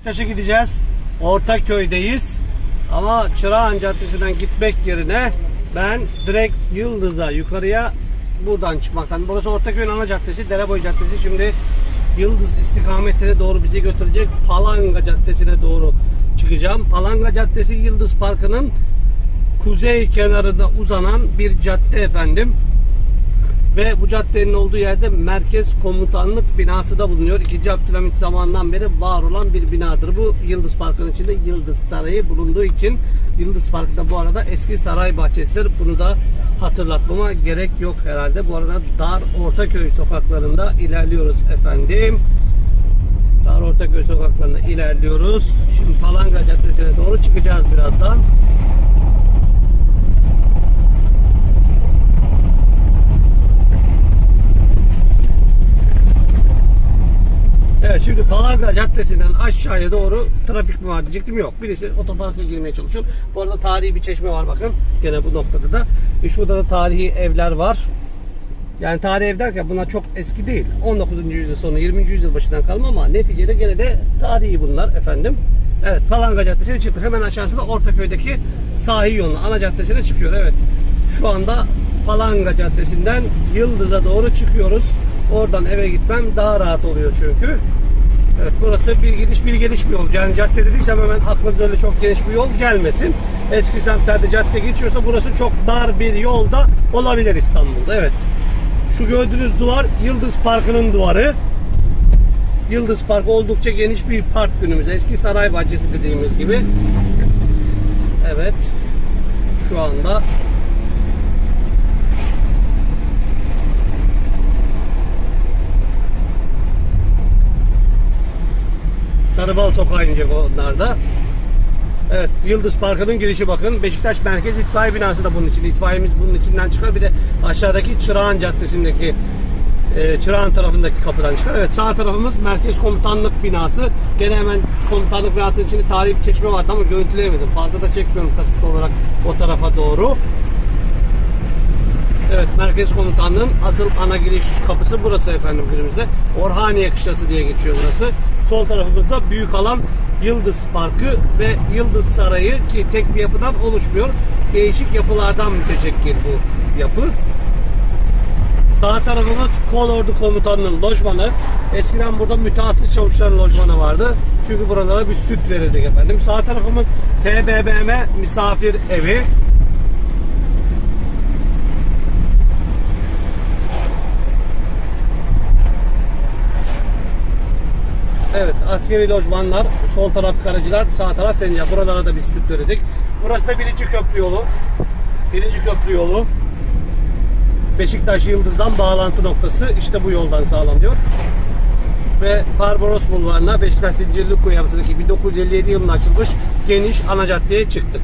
Beşiktaş'a gideceğiz. Ortaköy'deyiz. Ama Çırağan Caddesi'nden gitmek yerine ben direkt Yıldız'a yukarıya buradan çıkmaktan. Burası Ortaköy'ün ana caddesi, Dereboy Caddesi. Şimdi Yıldız istikametine doğru bizi götürecek Palanga Caddesi'ne doğru çıkacağım. Palanga Caddesi Yıldız Parkı'nın kuzey kenarında uzanan bir cadde efendim. Ve bu caddenin olduğu yerde merkez komutanlık binası da bulunuyor. 2. Abdülhamit zamanından beri var olan bir binadır. Bu Yıldız Parkı'nın içinde Yıldız Sarayı bulunduğu için Yıldız Parkı da bu arada eski saray bahçesidir. Bunu da hatırlatmama gerek yok herhalde. Bu arada Dar Ortaköy sokaklarında ilerliyoruz efendim. Dar Ortaköy sokaklarında ilerliyoruz. Şimdi Palanga Caddesi'ne doğru çıkacağız birazdan. Şimdi Palanga Caddesi'nden aşağıya doğru trafik mi var diyecektim yok. Birisi otoparka girmeye çalışıyor. Bu arada tarihi bir çeşme var bakın. Gene bu noktada da. E şurada da tarihi evler var. Yani tarihi ev derken bunlar çok eski değil. 19. yüzyıl sonu 20. yüzyıl başından kalma ama neticede gene de tarihi bunlar efendim. Evet Palanga Caddesi'ne çıktık. Hemen aşağısında Ortaköy'deki sahil yoluna ana caddesine çıkıyor. Evet. Şu anda Palanga Caddesi'nden Yıldız'a doğru çıkıyoruz. Oradan eve gitmem daha rahat oluyor çünkü. Evet burası bir gidiş bir geliş bir yol. Yani cadde dediysem hemen aklınıza öyle çok geniş bir yol gelmesin. Eski semtlerde cadde geçiyorsa burası çok dar bir yolda olabilir İstanbul'da. Evet. Şu gördüğünüz duvar Yıldız Parkı'nın duvarı. Yıldız Park oldukça geniş bir park günümüzde. Eski saray bahçesi dediğimiz gibi. Evet. Şu anda Sarıbal Sokağı inecek onlar da. Evet, Yıldız Parkı'nın girişi bakın. Beşiktaş Merkez İtfaiye binası da bunun için. İtfaiyemiz bunun içinden çıkar. Bir de aşağıdaki Çırağan Caddesi'ndeki e, Çırağan tarafındaki kapıdan çıkar. Evet, sağ tarafımız Merkez Komutanlık binası. Gene hemen komutanlık binasının içinde tarihi çeşme vardı ama görüntüleyemedim. Fazla da çekmiyorum kasıtlı olarak o tarafa doğru. Evet, Merkez Komutanlığı'nın asıl ana giriş kapısı burası efendim günümüzde. Orhaniye Kışlası diye geçiyor burası. Sol tarafımızda büyük alan Yıldız Parkı ve Yıldız Sarayı ki tek bir yapıdan oluşmuyor. Değişik yapılardan müteşekkil bu yapı. Sağ tarafımız Kolordu Komutanlığı'nın lojmanı. Eskiden burada mütehassıs çavuşların lojmanı vardı. Çünkü buralara bir süt verirdik efendim. Sağ tarafımız TBMM misafir evi. Evet askeri lojmanlar, sol taraf karacılar, sağ taraf denize. Buralara da biz süt verirdik. Burası da birinci köprü yolu. Birinci köprü yolu. Beşiktaş Yıldız'dan bağlantı noktası işte bu yoldan sağlanıyor. Ve Barbaros Bulvarı'na Beşiktaş Zincirlikuyu yapısındaki 1957 yılında açılmış geniş ana caddeye çıktık.